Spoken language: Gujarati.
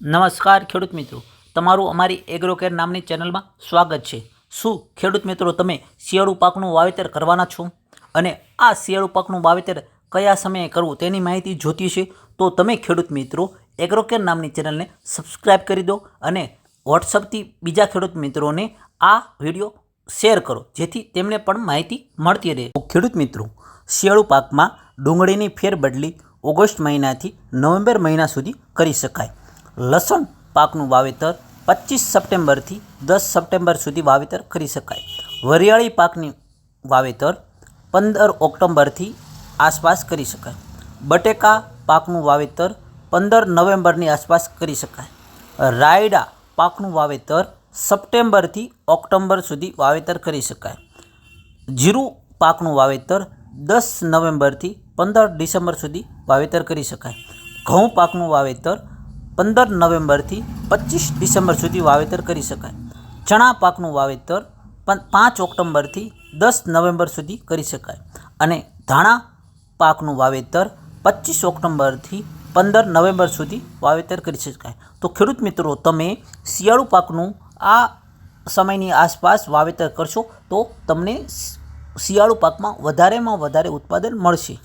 નમસ્કાર ખેડૂત મિત્રો. તમારું અમારી એગ્રોકેર નામની ચેનલમાં સ્વાગત છે. શું ખેડૂત મિત્રો તમે શિયાળુ પાકનું વાવેતર કરવાના છો? અને આ શિયાળુ પાકનું વાવેતર કયા સમયે કરવું તેની માહિતી જોતી છે? તો તમે ખેડૂત મિત્રો એગ્રોકેર નામની ચેનલને સબસ્ક્રાઈબ કરી દો અને વોટ્સઅપથી બીજા ખેડૂત મિત્રોને આ વીડિયો શેર કરો, જેથી તેમને પણ માહિતી મળતી રહે. ખેડૂત મિત્રો, શિયાળુ પાકમાં ડુંગળીની ફેરબદલી ઓગસ્ટ મહિનાથી નવેમ્બર મહિના સુધી કરી શકાય. લસણ પાકનું વાવેતર પચીસ સપ્ટેમ્બરથી દસ સપ્ટેમ્બર સુધી વાવેતર કરી શકાય. વરિયાળી પાકની વાવેતર પંદર ઓક્ટોબરથી આસપાસ કરી શકાય. બટેકા પાકનું વાવેતર પંદર નવેમ્બરની આસપાસ કરી શકાય. રાયડા પાકનું વાવેતર સપ્ટેમ્બરથી ઓક્ટોબર સુધી વાવેતર કરી શકાય. જીરું પાકનું વાવેતર દસ નવેમ્બરથી પંદર ડિસેમ્બર સુધી વાવેતર કરી શકાય. ઘઉં પાકનું વાવેતર પંદર નવેમ્બરથી પચીસ ડિસેમ્બર સુધી વાવેતર કરી શકાય. ચણા પાકનું વાવેતર પાંચ ઓક્ટોબરથી દસ નવેમ્બર સુધી કરી શકાય. અને ધાણા પાકનું વાવેતર પચીસ ઓક્ટોબરથી પંદર નવેમ્બર સુધી વાવેતર કરી શકાય. તો ખેડૂત મિત્રો, તમે શિયાળુ પાકનું આ સમયની આસપાસ વાવેતર કરશો તો તમને શિયાળુ પાકમાં વધારેમાં વધારે ઉત્પાદન મળશે.